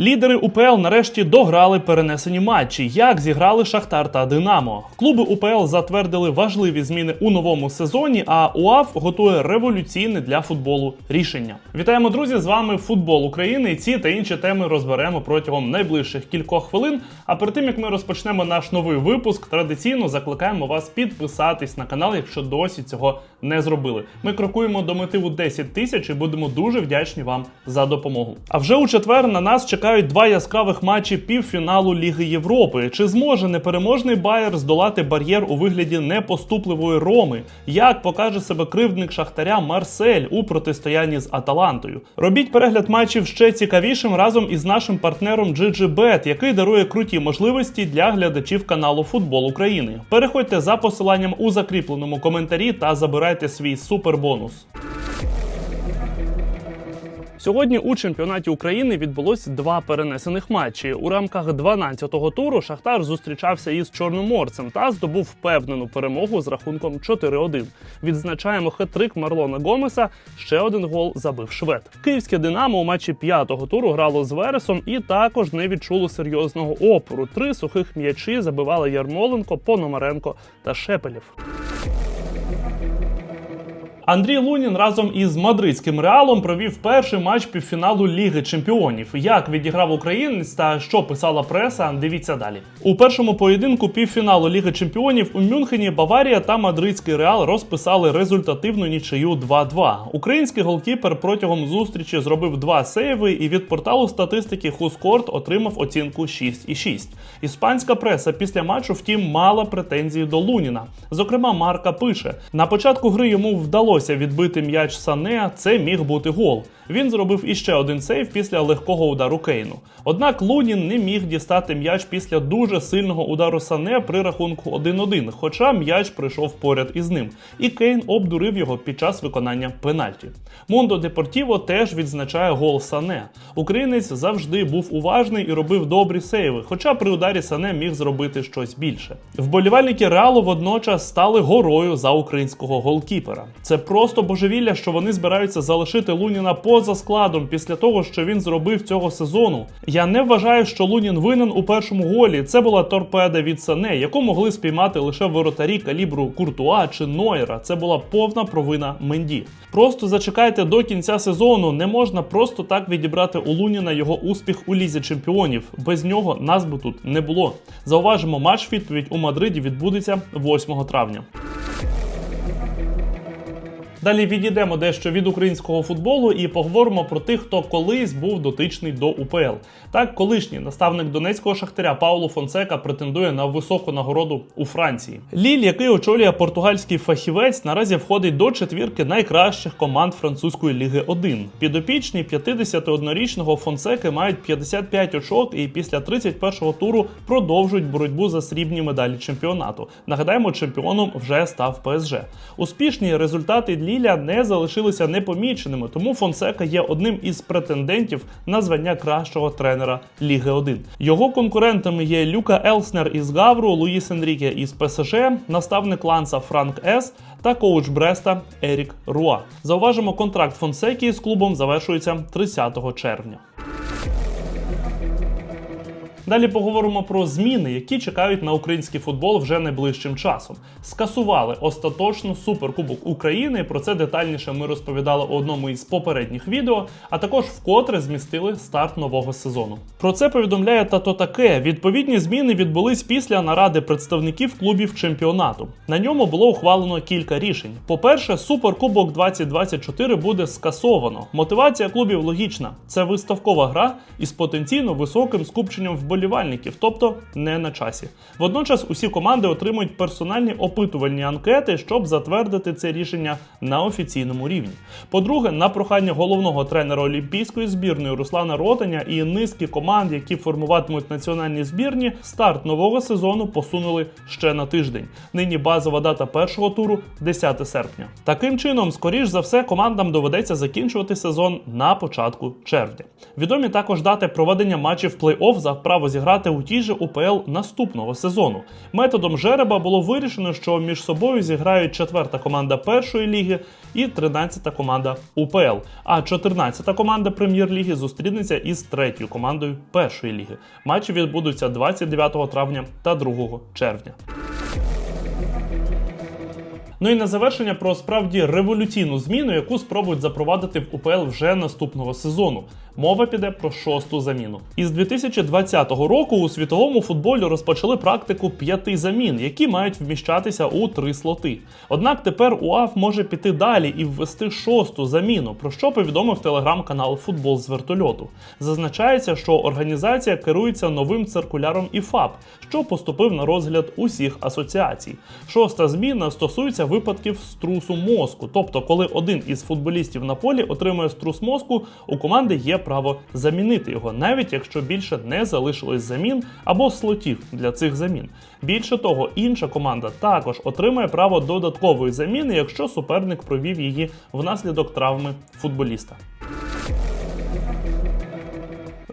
Лідери УПЛ нарешті дограли перенесені матчі. Як зіграли Шахтар та Динамо. Клуби УПЛ затвердили важливі зміни у новому сезоні. А УАФ готує революційне для футболу рішення. Вітаємо, друзі! З вами футбол України. Ці та інші теми розберемо протягом найближчих кількох хвилин. А перед тим як ми розпочнемо наш новий випуск, традиційно закликаємо вас підписатись на канал, якщо досі цього не зробили. Ми крокуємо до мети у 10 тисяч і будемо дуже вдячні вам за допомогу. А вже у четвер на нас чекають два яскравих матчі півфіналу Ліги Європи. Чи зможе непереможний Байер здолати бар'єр у вигляді непоступливої Роми? Як покаже себе кривдник Шахтаря Марсель у протистоянні з Аталантою? Робіть перегляд матчів ще цікавішим разом із нашим партнером GGBet, який дарує круті можливості для глядачів каналу Футбол України. Переходьте за посиланням у закріпленому коментарі та забирайте свій супербонус. Сьогодні у чемпіонаті України відбулось два перенесених матчі. У рамках 12-го туру Шахтар зустрічався із Чорноморцем та здобув впевнену перемогу з рахунком 4-1. Відзначаємо хет-трик Марлона Гомеса. Ще один гол забив швед. Київське Динамо у матчі п'ятого туру грало з Вересом і також не відчуло серйозного опору. Три сухих м'ячі забивали Ярмоленко, Пономаренко та Шепелєв. Андрій Лунін разом із мадридським реалом провів перший матч півфіналу Ліги Чемпіонів. Як відіграв українець та що писала преса, дивіться далі. У першому поєдинку півфіналу Ліги Чемпіонів у Мюнхені Баварія та мадридський реал розписали результативну нічию 2-2. Український голкіпер протягом зустрічі зробив два сейви і від порталу статистики Хускорт отримав оцінку 6,6. Іспанська преса після матчу, втім, мала претензії до Луніна. Зокрема, Марка пише: на початку гри йому вдалося відбити м'яч Сане, це міг бути гол. Він зробив іще один сейв після легкого удару Кейну. Однак Лунін не міг дістати м'яч після дуже сильного удару Сане при рахунку 1-1, хоча м'яч прийшов поряд із ним. І Кейн обдурив його під час виконання пенальті. Мондо Депортіво теж відзначає гол Сане. Українець завжди був уважний і робив добрі сейви, хоча при ударі Сане міг зробити щось більше. Вболівальники Реалу водночас стали горою за українського голкіпера. Це просто божевілля, що вони збираються залишити Луніна поза складом після того, що він зробив цього сезону. Я не вважаю, що Лунін винен у першому голі. Це була торпеда від Сане, яку могли спіймати лише воротарі калібру Куртуа чи Нойера. Це була повна провина Менді. Просто зачекайте до кінця сезону. Не можна просто так відібрати у Луніна його успіх у лізі чемпіонів. Без нього нас би тут не було. Зауважимо, матч відповідь у Мадриді відбудеться 8 травня. Далі відійдемо дещо від українського футболу і поговоримо про тих, хто колись був дотичний до УПЛ. Так, колишній наставник донецького шахтаря Пауло Фонсека претендує на високу нагороду у Франції. Ліль, який очолює португальський фахівець, наразі входить до четвірки найкращих команд французької ліги 1. Підопічні 51-річного Фонсеки мають 55 очок і після 31-го туру продовжують боротьбу за срібні медалі чемпіонату. Нагадаємо, чемпіоном вже став ПСЖ. Успішні результати Ліля не залишилися непоміченими, тому Фонсека є одним із претендентів на звання кращого тренера Ліги 1. Його конкурентами є Люка Елснер із Гавру, Луїс Енріке із ПСЖ, наставник Ланса Франк С та коуч Бреста Ерік Руа. Зауважимо, контракт Фонсекі з клубом завершується 30 червня. Далі поговоримо про зміни, які чекають на український футбол вже найближчим часом. Скасували остаточно суперкубок України. Про це детальніше ми розповідали у одному із попередніх відео, а також вкотре змістили старт нового сезону. Про це повідомляє тато таке. Відповідні зміни відбулись після наради представників клубів чемпіонату. На ньому було ухвалено кілька рішень. По-перше, суперкубок 2024 буде скасовано. Мотивація клубів логічна: це виставкова гра із потенційно високим скупченням в вболівальників, тобто не на часі. Водночас усі команди отримують персональні опитувальні анкети, щоб затвердити це рішення на офіційному рівні. По-друге, на прохання головного тренера олімпійської збірної Руслана Ротаня і низки команд, які формуватимуть національні збірні, старт нового сезону посунули ще на тиждень. Нині базова дата першого туру 10 серпня. Таким чином, скоріш за все, командам доведеться закінчувати сезон на початку червня. Відомі також дати проведення матчів плей-офф за право право зіграти у тій же УПЛ наступного сезону. Методом жереба було вирішено, що між собою зіграють четверта команда першої ліги і 13-та команда УПЛ. А 14-та команда прем'єр-ліги зустрінеться із третьою командою першої ліги. Матчі відбудуться 29 травня та 2 червня. Ну і на завершення про справді революційну зміну, яку спробують запровадити в УПЛ вже наступного сезону. Мова піде про шосту заміну. Із 2020 року у світовому футболі розпочали практику п'яти замін, які мають вміщатися у три слоти. Однак тепер УАФ може піти далі і ввести шосту заміну, про що повідомив телеграм-канал Футбол з вертольоту. Зазначається, що організація керується новим циркуляром ІФАП, що поступив на розгляд усіх асоціацій. Шоста зміна стосується випадків струсу мозку, тобто, коли один із футболістів на полі отримує струс мозку, у команди є право замінити його, навіть якщо більше не залишилось замін або слотів для цих замін. Більше того, інша команда також отримує право додаткової заміни, якщо суперник провів її внаслідок травми футболіста.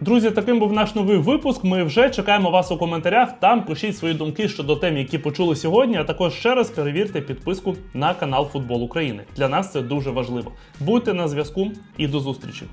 Друзі, таким був наш новий випуск. Ми вже чекаємо вас у коментарях. Там пишіть свої думки щодо тем, які почули сьогодні. А також ще раз перевірте підписку на канал Футбол України. Для нас це дуже важливо. Будьте на зв'язку і до зустрічі.